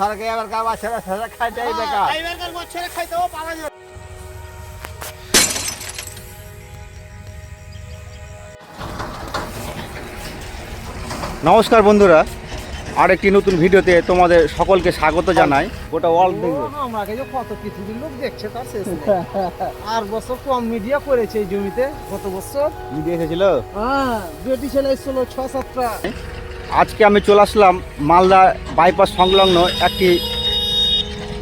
ধরকে এবার কা বাচ্চারা খাইতেও পাওয়া যাবে। নমস্কার বন্ধুরা আরেকটি নতুন ভিডিওতে তোমাদের সকলকে স্বাগত জানাই। গোটা ওয়ার্ল্ড দেখবে। আমাকে যে কত পৃথিবীর লোক দেখছে তার শেষ আর বছর কম মিডিয়া করেছে এই জমিতে কত বছর। মিডিয়া এসেছিল? হ্যাঁ বেটি ছেলে এসেছিল ছ সাতটা। আজকে আমি চলে আসলাম মালদা বাইপাস সংলগ্ন একটি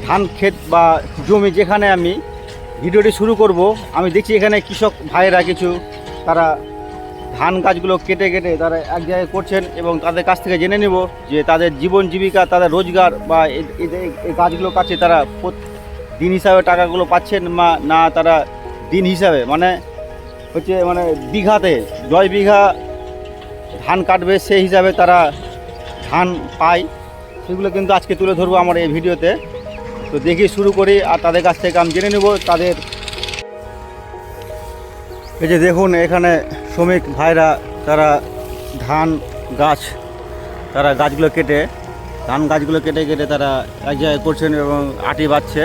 ধান ক্ষেত বা জমি যেখানে আমি ভিডিওটি শুরু করব। আমি দেখছি এখানে কৃষক ভাইয়েরা কিছু, তারা ধান গাছগুলো কেটে কেটে তারা এক জায়গায় করছেন এবং তাদের কাছ থেকে জেনে নেব যে তাদের জীবন জীবিকা, তাদের রোজগার বা এই গাছগুলো কাছে তারা দিন হিসাবে টাকাগুলো পাচ্ছেন মা না তারা দিন হিসাবে? মানে হচ্ছে মানে বিঘাতে, জয় বিঘা ধান কাটবে, সেই হিসাবে তারা ধান পায়। সেগুলো কিন্তু আজকে তুলে ধরবো আমার এই ভিডিওতে। তো দেখি শুরু করি আর তাদের কাছ থেকে আমি জেনে নেব তাদের। এই যে দেখুন, এখানে শ্রমিক ভাইরা তারা ধান গাছ, তারা গাছগুলো কেটে, ধান গাছগুলো কেটে কেটে তারা এক জায়গায় করছেন এবং আটি বাঁধছে।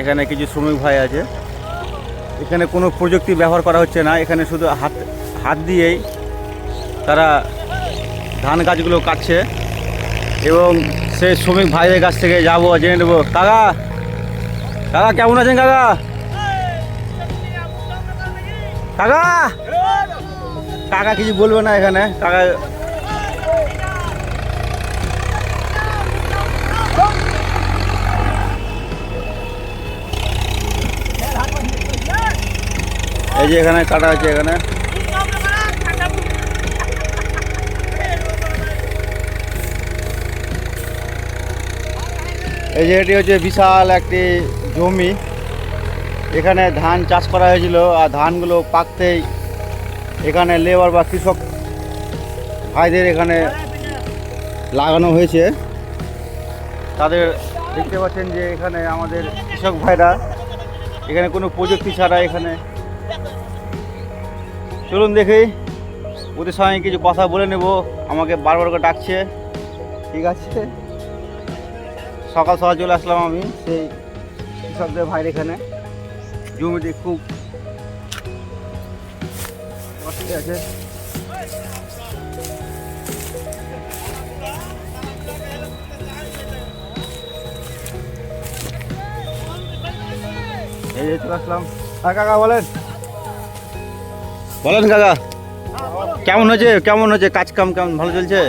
এখানে কিছু শ্রমিক ভাই আছে। এখানে কোনো প্রযুক্তি ব্যবহার করা হচ্ছে না। এখানে শুধু হাত হাত দিয়েই তারা ধান গাছগুলো কাটছে এবং সেই শ্রমিক ভাইদের কাছ থেকে যাব, জেনে নেব। কাকা কাকা, কেমন আছেন কাকা? কাকা? কাকা কিছু বলবে না এখানে। কাকা, এই যে এখানে কাটা আছে এখানে। এই যে এটি হচ্ছে বিশাল একটি জমি। এখানে ধান চাষ করা হয়েছিল আর ধানগুলো পাকতেই এখানে লেবার বা কৃষক ভাইদের এখানে লাগানো হয়েছে। তাদের দেখতে পাচ্ছেন যে এখানে আমাদের কৃষক ভাইরা, এখানে কোনো প্রযুক্তি ছাড়া এখানে চলুন দেখি, ওদের সঙ্গে কিছু কথা বলে নেব, আমাকে বারবার করে ডাকছে। ঠিক আছে? সকাল সকাল চলে আসলাম আমি সেই কৃষকদের ভাইয়ের এখানে। জমিতে খুব অসুবিধা আছে। এই যে চলে আসলাম। হ্যাঁ কাকা বলেন। বলেন কাকা কেমন হয়েছে? কেমন হয়েছে? কাজ কাম কেমন? ভালো চলছে?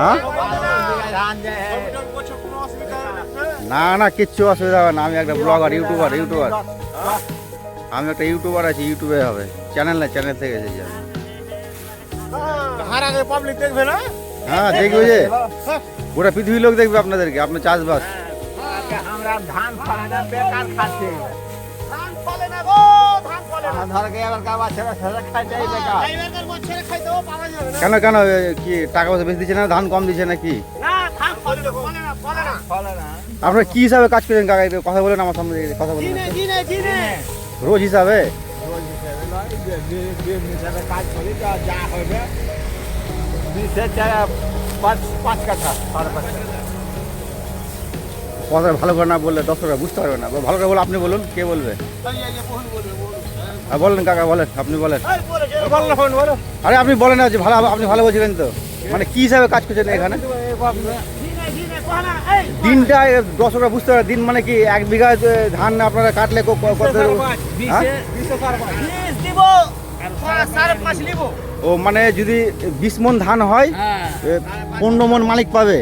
হ্যাঁ? না না কিচ্ছু অসুবিধা হবে না। আমি একটা ব্লগার ইউটিউবার ইউটিউবার আমি একটা ইউটিউবার আছি ইউটিউবে হবে। চ্যানেল না চ্যানেল থেকে এসেছি আমি। পাবলিক দেখবে না? হ্যাঁ দেখবে যে। গোটা পৃথিবীর লোক দেখবে আপনাদেরকে আপনার চাষবাস। আমরা ধান বেকার খাচ্ছি। না কেন কেন কি টাকা পয়সা বেশি দিচ্ছে না ধান কম দিচ্ছে নাকি আপনারা কি হিসাবে কাজ করেন কাকা? কথা বলেন আমার সামনে কথা বলেন রোজ হিসাবে? কথা ভালো করে না বললে দর্শকরা বুঝতে পারবে না। ভালো করে বলে আপনি বলুন কে বলবে? আর বলেন কাকা বলেন আপনি বলেন। আরে আপনি বলেন না যে ভালো আপনি ভালো বলছিলেন তো। মানে কি হিসাবে কাজ করছেন এখানে? দিনটা দর্শকরা বুঝতে পারে দিন মানে কি এক বিঘা ধান আপনারা কাটলে কত হ্যাঁ? ও মানে যদি বিশ মন ধান হয় হ্যাঁ। পনেরো মন মালিক পাবে।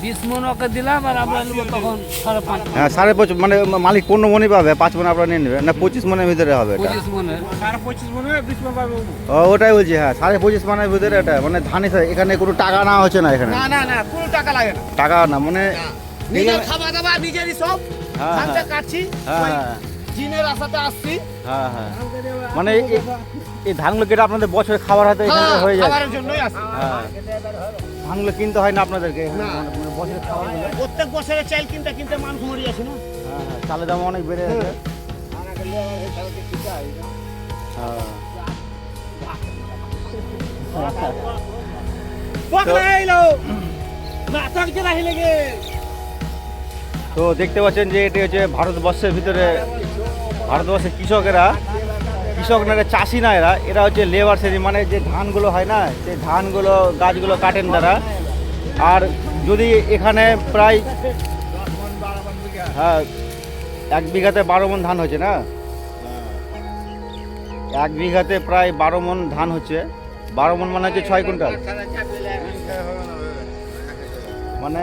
বিশ মন ওকে দিলাম আর আমরা নেব তখন সাড়ে পাঁচ হ্যাঁ সাড়ে পঁচিশ মানে মালিক মনই পাবে পাঁচ মন আপনারা নিয়ে নেবেন। না পঁচিশ মনের ভিতরে হবে এটা। পঁচিশ মনে সাড়ে পঁচিশ মনে বিশ মন পাবো ও। ওটাই বলছি হ্যাঁ সাড়ে পঁচিশ মনের ভিতরে এটা মানে ধান হিসাবে এখানে কোনো টাকা না হচ্ছে না এখানে? না না না কোনো টাকা লাগে না। টাকা না মানে নিজের নিজেরই সব। হ্যাঁ, ধানটা হ্যাঁ। কাটছি হ্যাঁ হ্যাঁ। জিনের আশাতে আসছি। হ্যাঁ হ্যাঁ। মানে এই- ধানগুলো কেটে আপনাদের বছরে খাবার হাতে এখানে হ্যাঁ, যায় খাবারের জন্যই আসছি। হ্যাঁ। ধানগুলো কিনতে হয় না আপনাদেরকে? মানে- মানে বছরে খাবার প্রত্যেক বছরে চাল কিনতে কিনতে মান কুমারি আছে না? হ্যাঁ হ্যাঁ চালের দাম অনেক বেড়ে গেছে হ্যাঁ। তো দেখতে পাচ্ছেন যে এটি হচ্ছে ভারতবর্ষের ভিতরে ভারতবর্ষের কৃষকেরা কৃষক না চাষি না এরা এরা হচ্ছে লেবার শ্রেণি মানে যে ধানগুলো হয় না সেই ধানগুলো, গাছগুলো কাটেন তারা। আর যদি এখানে প্রায় হ্যাঁ এক বিঘাতে বারো মন ধান হচ্ছে না? এক বিঘাতে প্রায় বারো মন ধান হচ্ছে। বারো মন মানে হচ্ছে ছয় কুইন্টাল। মানে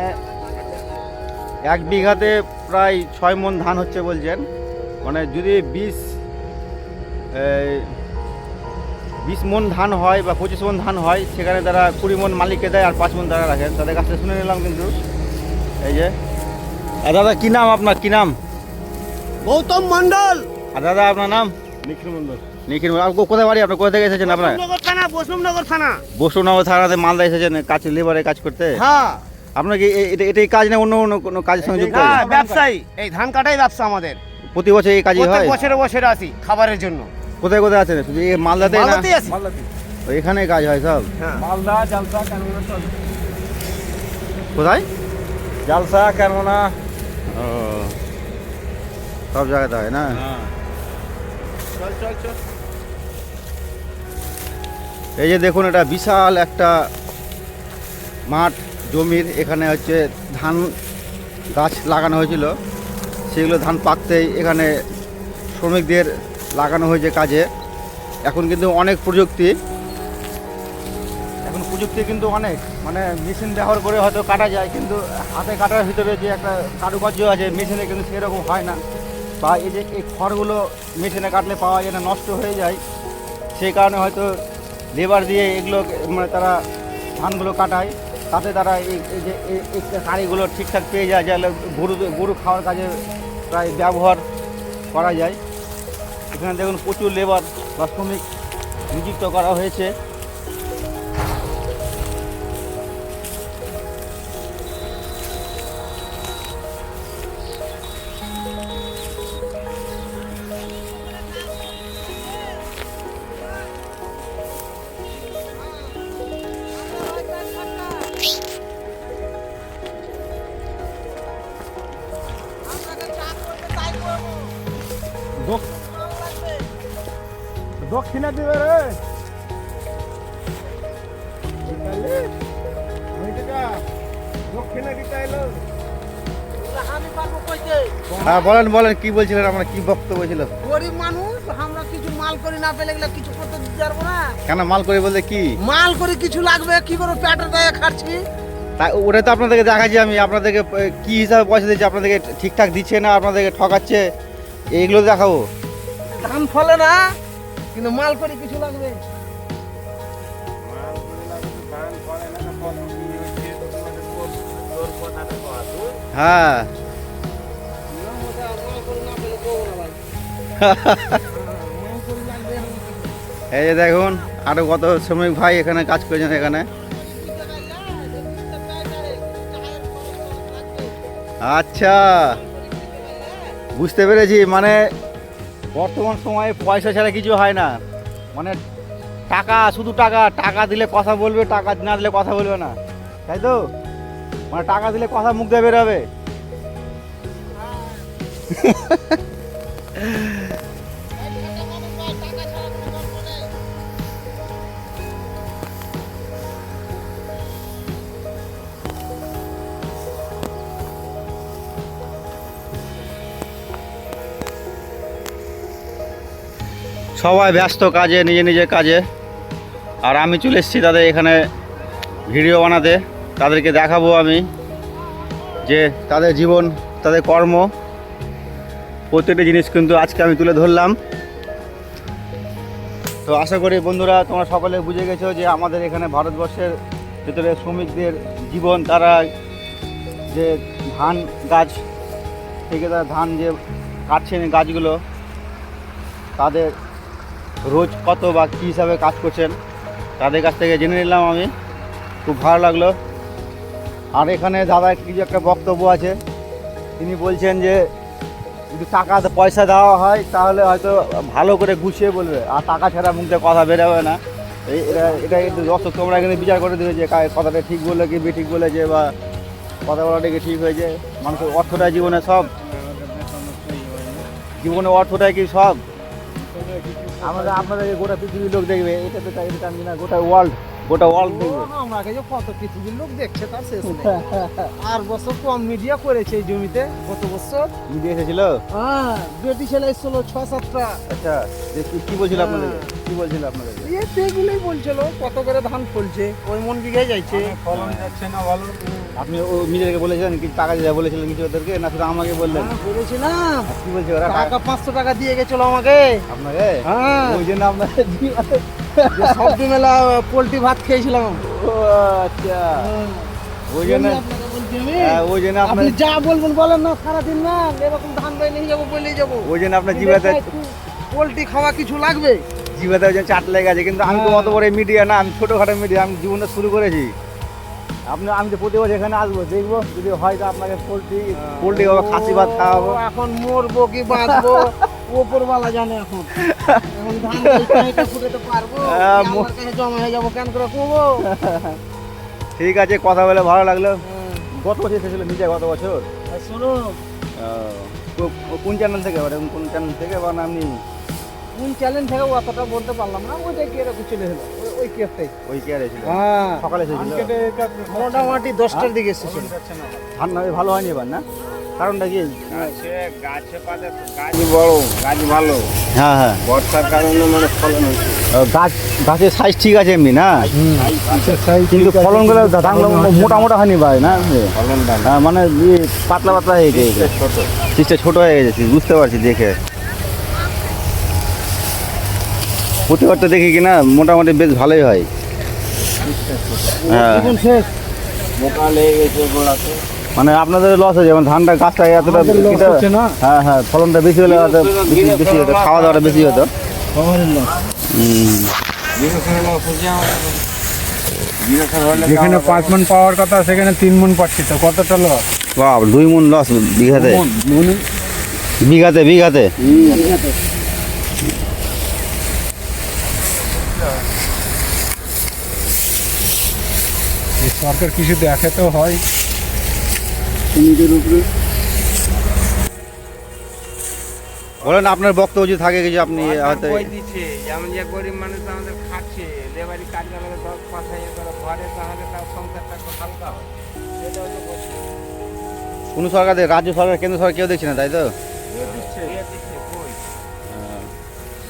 এক বিঘাতে প্রায় ছয় মন ধান হচ্ছে বলছেন। মানে যদি বিশ বিশ মন ধান হয় বা পঁচিশ মন ধান হয় সেখানে তারা কুড়ি মন মালিককে দেয় আর পাঁচ মন তারা রাখেন তাদের কাছে শুনে নিলাম কিন্তু। এই যে। আর দাদা কী নাম আপনার? কী নাম? গৌতম মন্ডল আর দাদা আপনার নাম? নিখিল মন্ডল নিখিল মন্ডল। আপনি কোথায় বাড়ি? আপনার কোথা থেকে এসেছেন আপনার? থানা বসুমনগর থানা। বসুনগর থানাতে মালদা এসেছেন কাজ লেবারে কাজ করতে? হ্যাঁ। আপনার কি এটা এটাই কাজ না অন্য অন্য কোনো কাজের সঙ্গে যুক্ত? হ্যাঁ ব্যবসায়ী। এই ধান কাটাই ব্যবসা আমাদের। প্রতি বছর এই কাজই হয়? বছরে বছরে আসি খাবারের জন্য। কোথায় কোথায় আছেন? শুধু এই মালদাতে না? মালদাতেই আসি ও, এখানেই কাজ হয় সব? হ্যাঁ। মালদা জালসা কেননা চল কোথায়? জালসা কেননা ও সব জায়গাতে হয় না? চল চল চল। এই যে দেখুন এটা বিশাল একটা মাঠ জমির। এখানে হচ্ছে ধান গাছ লাগানো হয়েছিল। সেগুলো ধান পাকতেই এখানে শ্রমিকদের লাগানো হয়েছে কাজে। এখন কিন্তু অনেক প্রযুক্তি। এখন প্রযুক্তি কিন্তু অনেক। মানে মেশিন ব্যবহার করে হয়তো কাটা যায়, কিন্তু হাতে কাটার ভিতরে যে একটা কারুকার্য আছে, মেশিনে কিন্তু সেরকম হয় না। বা এই যে এই খড়গুলো মেশিনে কাটলে পাওয়া যায় না, নষ্ট হয়ে যায়। সেই কারণে হয়তো লেবার দিয়ে এগুলো মানে তারা ধানগুলো কাটায়। তাতে তারা এই যে, এই শাড়িগুলো ঠিকঠাক পেয়ে যায় যাহলে গরু গরু খাওয়ার কাজে প্রায় ব্যবহার করা যায়। এখানে দেখুন প্রচুর লেবার বা শ্রমিক নিযুক্ত করা হয়েছে। দক্ষিণে দিবে রে। বুঝলি? ওই টাকা দক্ষিণে দিতে এলো আমি পারব কইতে হ্যাঁ বলেন বলেন কি বলছিলেন আমরা কি বক্তব্য ছিল? গরিব মানুষ আমরা কিছু মাল করি না পেলে গেলে কিছু করতে দিতে পারব না। কেন মাল করি বলতে কি? মাল করে কিছু লাগবে কি করে পেটের দায়ে খাচ্ছি। তা ওটা তো আপনাদেরকে দেখাচ্ছি আমি আপনাদেরকে কি হিসাবে পয়সা দিচ্ছি আপনাদেরকে ঠিকঠাক দিচ্ছে না আপনাদেরকে ঠকাচ্ছে এইগুলো দেখাবো। ধান ফলে না কিন্তু মাল করে কিছু লাগবে? হ্যাঁ। এই যে দেখুন আরও কত শ্রমিক ভাই এখানে কাজ করেছেন এখানে। আচ্ছা বুঝতে পেরেছি মানে বর্তমান সময়ে পয়সা ছাড়া কিছু হয় না। মানে টাকা, শুধু টাকা টাকা দিলে কথা বলবে, টাকা না দিলে কথা বলবে না। তাই তো? মানে টাকা দিলে কথা মুখ দিয়ে বেরোবে সবাই ব্যস্ত কাজে, নিজে নিজের কাজে। আর আমি চলে এসেছি তাদের এখানে ভিডিও বানাতে। তাদেরকে দেখাবো আমি যে তাদের জীবন, তাদের কর্ম। প্রত্যেকটা জিনিস কিন্তু আজকে আমি তুলে ধরলাম। তো আশা করি বন্ধুরা, তোমরা সকলে বুঝে গেছো যে আমাদের এখানে ভারতবর্ষের ভিতরে শ্রমিকদের জীবন, তারা যে ধান গাছ থেকে তারা ধান যে কাটছেন গাছগুলো, তাদের রোজ কত বা কী হিসাবে কাজ করছেন, তাদের কাছ থেকে জেনে নিলাম আমি। খুব ভালো লাগল। আর এখানে দাদা কিছু একটা বক্তব্য আছে। তিনি বলছেন যে, যদি টাকা পয়সা দেওয়া হয়, তাহলে হয়তো ভালো করে গুছিয়ে বলবে। আর টাকা ছাড়া মুখ কথা বেরোবে না। এই, এটা কিন্তু দর্শক তোমরা এখানে বিচার করে দেবে যে কথাটা ঠিক বললে কি ঠিক বলেছে বা কথা বলাটা কি ঠিক হয়েছে। মানুষের অর্থটাই জীবনে সব। জীবনে অর্থটাই কি সব? আমাদের আপনাদের গোটা পৃথিবীর লোক দেখবে এটা তো তাই আমি না গোটা ওয়ার্ল্ড গোটা ওয়ার্ল্ড দেখবে ও, আমাকে যে কত পৃথিবীর লোক দেখছে তার শেষ নেই। আর বছর কম মিডিয়া করেছে এই জমিতে গত বছর? মিডিয়া এসেছিল? হ্যাঁ বেটি ছেলে এসেছিল ছ সাতটা। আচ্ছা কি- বলছিল আপনাদের কি বলছিল আপনাদের এই সেগুলোই বলছিল কত করে ধান ফলছে ওই মন বিঘায় যাইছে ফলন যাচ্ছে না ভালো। আপনি ও মিডিয়াকে বলেছিলেন কি টাকা দিতে বলেছিলেন কিছু ওদেরকে না শুধু আমাকে বললেন? হ্যাঁ, বলেছিলাম। কি বলছে ওরা? টাকা পাঁচশো টাকা দিয়ে গেছিল আমাকে। আপনাকে? হ্যাঁ। ওই জন্য আপনাকে সবজি মেলা পোলট্রি ভাত খেয়েছিলাম ও আচ্ছা। ওই জন্য। হ্যাঁ, ওই জন্য আপনি যা বলবেন বলেন না সারাদিন না এরকম ধান বাই নিয়ে যাব বলেই যাব। ওই জন্য আপনার জিবাতে পোলট্রি খাওয়া কিছু লাগবে? জিবাতে ওই জন্য চাট লেগে আছে কিন্তু আমি তো হ্যাঁ। অত বড় মিডিয়া না আমি ছোটোখাটো মিডিয়া আমি জীবনটা শুরু করেছি। আপনি আমি তো প্রতি বছর এখানে আসব দেখব যদি হয় তো আপনাকে পোলট্রি পোলট্রি হবে খাসি ভাত খাওয়াবো। এখন মরবো কি বাঁচবো? ওপরওয়ালা জানে এখন। এখন ধান ফুটাতে পারব। হ্যাঁ, আমার কাছে জমা হয়ে যাব কেন করে করব ঠিক আছে কথা বলে ভালো লাগল। গত বছর এসেছিল নিজে গত বছর? শোনো কোন চ্যানেল থেকে? ওটা কোন চ্যানেল থেকে বা আপনি কোন চ্যালেঞ্জ থেকে অতটা বলতে পারলাম না ওইটা কি এরকম চলে হলো ওই- কেসটাই ওই কে এসেছিল হ্যাঁ। সকালে এসেছিল মোটামুটি দশটার দিকে এসেছিল। ধান ভালো হয়নি এবার না? কারণটা কি? গাছে গাছে পাতে গাছ বড়? গাছ ভালো। হ্যাঁ হ্যাঁ। বর্ষার কারণে মানে ফলন হচ্ছে গাছ গাছের সাইজ ঠিক আছে এমনি না? কিন্তু ফলনগুলো ধানগুলো মোটা মোটা হয়নি ভাই না? হ্যাঁ মানে ইয়ে পাতলা পাতলা হয়ে গেছে। ছোট। ছোট হয়ে গেছে বুঝতে পারছি দেখে। প্রতিবারটা দেখি কিনা মোটামুটি বেশ ভালোই হয়। হ্যাঁ। মোটা লেগে গেছে গোড়াতে। মানে আপনাদের লস হয়ে যেমন ধানটা গাছটা এতটা। হ্যাঁ হ্যাঁ ফলনটা বেশি হলে হয়তো বেশি বেশি হতো খাওয়া দাওয়াটা বেশি হতো। যেখানে পাঁচ মন পাওয়ার কথা সেখানে তিন মন পাচ্ছি তো কতটা লস বাপ দুই মন লস বিঘাতে। বিঘাতে বিঘাতে। সরকার কিছু দেখে উপরে। বলেন আপনার বক্তব্য যদি থাকে কিছু আপনি হয়তো দিচ্ছে যেমন যে গরিব মানুষ আমাদের খাচ্ছে লেবারি কাজ গেলে দশ পাঁচ হাজার করে ঘরে তাহলে তার সংসারটা হালকা হয়। হচ্ছে কোনো সরকার রাজ্য সরকার কেন্দ্র সরকার কেউ দেখছে না তাই তো? দিচ্ছে?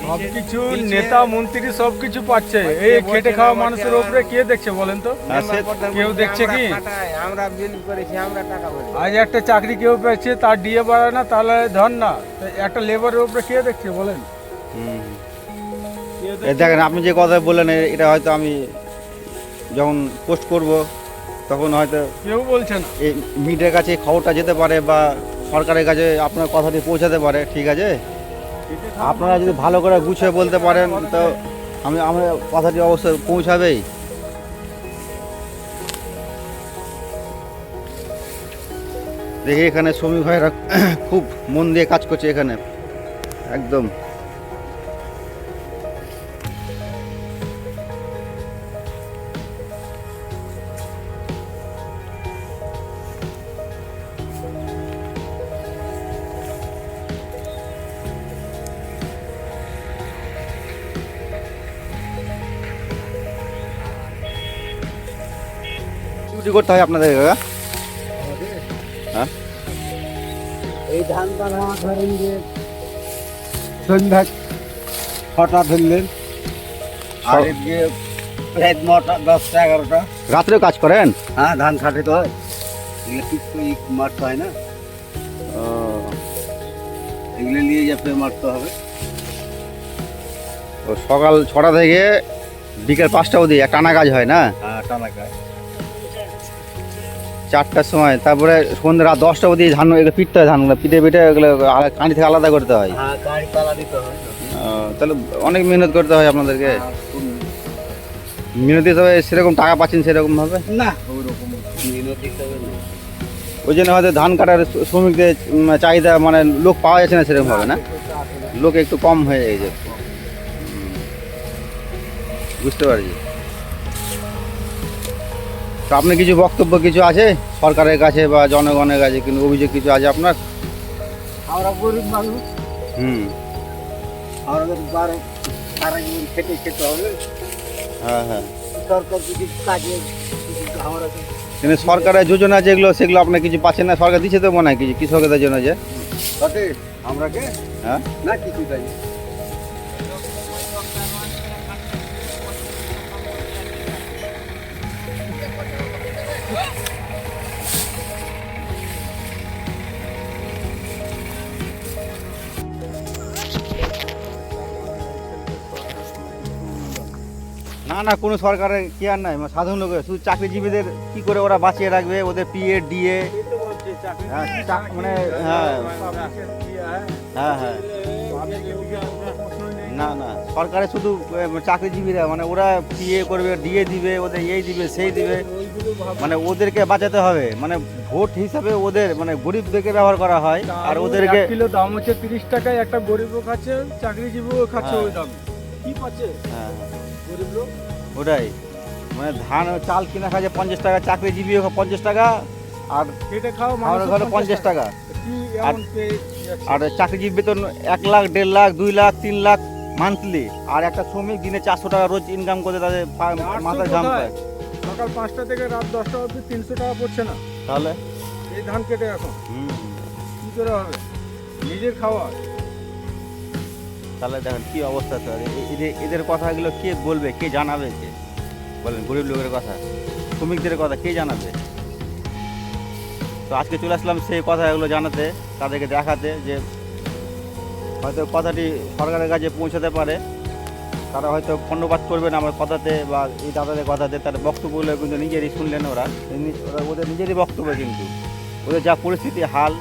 সবকিছু নেতা মন্ত্রী সবকিছু পাচ্ছে। এই খেটে খাওয়া মানুষের উপরে কে দেখছে বলেন তো? কেউ দেখছে কি? খাটাই, আমরা বিল করেছি আমরা টাকা বলি আজ একটা চাকরি কেউ পেয়েছে তার ডিএ বাড়ায় না তাহলে ধর না। একটা লেবারের উপরে কে দেখছে বলেন? দেখেন আপনি যে কথা বললেন এটা হয়তো আমি যখন পোস্ট করব তখন হয়তো কেউ বলছেন এই মিডিয়ার কাছে খবরটা যেতে পারে বা সরকারের কাছে আপনার কথাটি পৌঁছাতে পারে ঠিক আছে? আপনারা যদি ভালো করে গুছিয়ে বলতে পারেন, তো আমি, আমার কথাটি অবশ্যই পৌঁছাবেই। দেখি এখানে শ্রমিক ভাইরা খুব মন দিয়ে কাজ করছে এখানে। একদম। ডিউটি করতে হয় আপনাদের কাকা হ্যাঁ? এই ধান বাঁধা ধরেন যে সন্ধ্যা ছটা ধরলেন আর এদিকে রাত নটা দশটা এগারোটা। রাত্রেও কাজ করেন? হ্যাঁ ধান তো হয়। তো মারতে হয় না। এগুলো নিয়ে যাতে মারতে হবে। সকাল ছটা থেকে বিকেল পাঁচটা অবধি টানা কাজ হয় না? হ্যাঁ টানা কাজ চারটার সময় তারপরে সন্ধ্যে রাত দশটা অবধি ধান এগুলো পিটতে হয় ধানগুলো পিটে পিটে এগুলো কাঁড়ি থেকে আলাদা করতে হয়। হ্যাঁ হয়। তাহলে অনেক মেহনত করতে হয় আপনাদেরকে। হ্যাঁ, মেহনত হিসাবে সেরকম টাকা পাচ্ছেন সেরকম ভাবে না। ওই না জন্য হয়তো ধান কাটার শ্রমিকদের চাহিদা মানে লোক পাওয়া যাচ্ছে না সেরকম ভাবে না লোক একটু কম হয়ে গেছে। বুঝতে পারছি। তো আপনি কিছু বক্তব্য কিছু আছে? সরকারের কাছে বা জনগণের কাছে কিন্তু অভিযোগ কিছু আছে আপনার? আমরা গরিব মানুষ। হুম। আমাদের বারো সারা জীবন খেটে খেতে হবে। হ্যাঁ হ্যাঁ। সরকার যদি কাজে আমরা কিন্তু সরকারের যোজনা যেগুলো সেগুলো আপনি কিছু পাচ্ছেন না? সরকার দিচ্ছে তো মনে হয় কিছু কৃষকদের জন্য যে। হ্যাঁ। না কিছু না না কোনো সরকারের কেয়ার নাই মানে সাধারণ লোকের। শুধু চাকরিজীবীদের কি করে ওরা বাঁচিয়ে রাখবে ওদের পিএ ডিএ হ্যাঁ, মানে হ্যাঁ। হ্যাঁ হ্যাঁ। না না সরকারের শুধু চাকরিজীবীরা মানে ওরা পিএ করবে ডিএ দিবে ওদের এই দিবে সেই দিবে। মানে ওদেরকে বাঁচাতে হবে। মানে ভোট হিসাবে ওদের মানে গরিবদেরকে ব্যবহার করা হয় আর ওদেরকে কিলো দাম হচ্ছে তিরিশ টাকায় একটা গরিবও খাচ্ছে চাকরিজীবীও খাচ্ছে হ্যাঁ। ওই দাম। কি পাচ্ছে? হ্যাঁ। ওটাই। মানে ধান চাল কিনা খাচ্ছে পঞ্চাশ টাকা চাকরিজীবীও পঞ্চাশ টাকা আর খেটে খাও আমার ঘরে পঞ্চাশ টাকা। আর- চাকরিজীবী বেতন এক লাখ দেড় লাখ দুই লাখ তিন লাখ মান্থলি আর একটা শ্রমিক দিনে চারশো টাকা রোজ ইনকাম করে তাদের মাথায় ঘাম পায়। সকাল পাঁচটা থেকে রাত দশটা অবধি তিনশো টাকা পড়ছে না। তাহলে? এই ধান কেটে এখন। কি করে হবে? নিজের খাওয়া। তাহলে দেখেন কি অবস্থা এদের এদের কথাগুলো কে বলবে, কে জানাবে কে? বলেন, গরিব লোকের কথা। শ্রমিকদের কথা কে জানাবে? তো আজকে চলে আসলাম সেই কথাগুলো জানাতে, তাদেরকে দেখাতে যে হয়তো কথাটি সরকারের কাছে পৌঁছাতে পারে। তারা হয়তো পণ্যপাত করবে না আমার কথাতে বা এই দাদাদের কথাতে, তার বক্তব্যগুলো কিন্তু নিজেরই শুনলেন ওরা। ওরা ওদের নিজেরই বক্তব্য কিন্তু। ওদের যা পরিস্থিতি, হাল,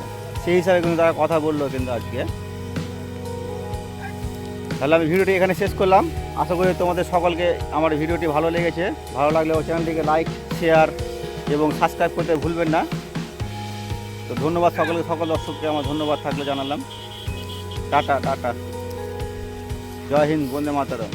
সেই হিসাবে কিন্তু তারা কথা বলল কিন্তু আজকে। তাহলে আমি ভিডিওটি এখানে শেষ করলাম। আশা করি তোমাদের সকলকে আমার ভিডিওটি ভালো লেগেছে। ভালো লাগলে ও চ্যানেলটিকে লাইক শেয়ার এবং সাবস্ক্রাইব করতে ভুলবেন না। তো ধন্যবাদ সকলকে, সকল দর্শককে আমার ধন্যবাদ থাকলে জানালাম। Tata tata. জয় হিন্দ, বন্দে মাতারম।